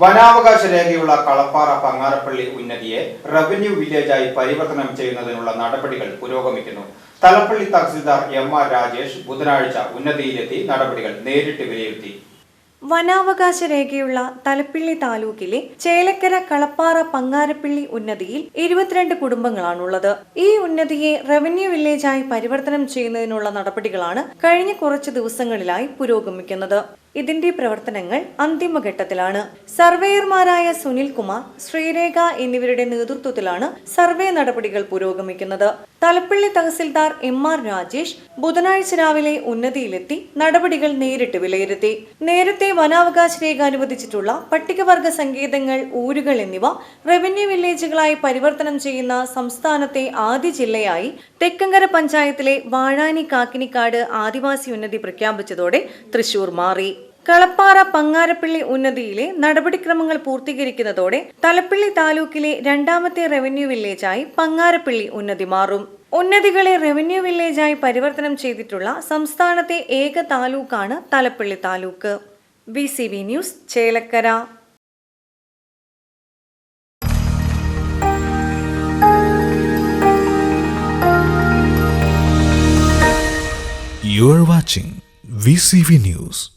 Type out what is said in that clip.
വനാവകാശ രേഖയുള്ള കളപ്പാറ പങ്ങാരപ്പള്ളി ഉന്നതിയെ റവന്യൂ വില്ലേജായി പരിവർത്തനം ചെയ്യുന്നതിനുള്ള നടപടികൾ പുരോഗമിക്കുന്നു. തലപ്പള്ളി തഹസിൽദാർ എം ആർ രാജേഷ് ബുധനാഴ്ച ഉന്നതിയിലെത്തി നടപടികൾ നേരിട്ട് വിലയിരുത്തി. വനാവകാശ രേഖയുള്ള തലപ്പിള്ളി താലൂക്കിലെ ചേലക്കര കളപ്പാറ പങ്ങാരപ്പിള്ളി ഉന്നതിയിൽ ഇരുപത്തിരണ്ട് കുടുംബങ്ങളാണുള്ളത്. ഈ ഉന്നതിയെ റവന്യൂ വില്ലേജായി പരിവർത്തനം ചെയ്യുന്നതിനുള്ള നടപടികളാണ് കഴിഞ്ഞ കുറച്ച് ദിവസങ്ങളിലായി പുരോഗമിക്കുന്നത്. ഇതിന്റെ പ്രവർത്തനങ്ങൾ അന്തിമഘട്ടത്തിലാണ്. സർവേയർമാരായ സുനിൽ കുമാർ ശ്രീരേഖ എന്നിവരുടെ നേതൃത്വത്തിലാണ് സർവേ നടപടികൾ പുരോഗമിക്കുന്നത്. തലപ്പള്ളി തഹസിൽദാർ എം ആർ രാജേഷ് ബുധനാഴ്ച രാവിലെ ഉന്നതിയിലെത്തി നടപടികൾ നേരിട്ട് വിലയിരുത്തി. നേരത്തെ വനാവകാശ രേഖ അനുവദിച്ചിട്ടുള്ള പട്ടികവർഗ സങ്കേതങ്ങൾ ഊരുകൾ എന്നിവ റവന്യൂ വില്ലേജുകളായി പരിവർത്തനം ചെയ്യുന്ന സംസ്ഥാനത്തെ ആദ്യ ജില്ലയായി തെക്കങ്കര പഞ്ചായത്തിലെ വാഴാനി കാക്കിനിക്കാട് ആദിവാസി ഉന്നതി പ്രഖ്യാപിച്ചതോടെ തൃശൂർ മാറി. കളപ്പാറ പങ്ങാരപ്പള്ളി ഉന്നതിയിലെ നടപടിക്രമങ്ങൾ പൂർത്തീകരിക്കുന്നതോടെ തലപ്പള്ളി താലൂക്കിലെ രണ്ടാമത്തെ റവന്യൂ വില്ലേജായി പങ്ങാരപ്പള്ളി ഉന്നതി മാറും. ഉന്നതികളെ റവന്യൂ വില്ലേജായി പരിവർത്തനം ചെയ്തിട്ടുള്ള സംസ്ഥാനത്തെ ഏക താലൂക്കാണ് Thalappilly taluk. B news Chelakkara. You are watching VCV News.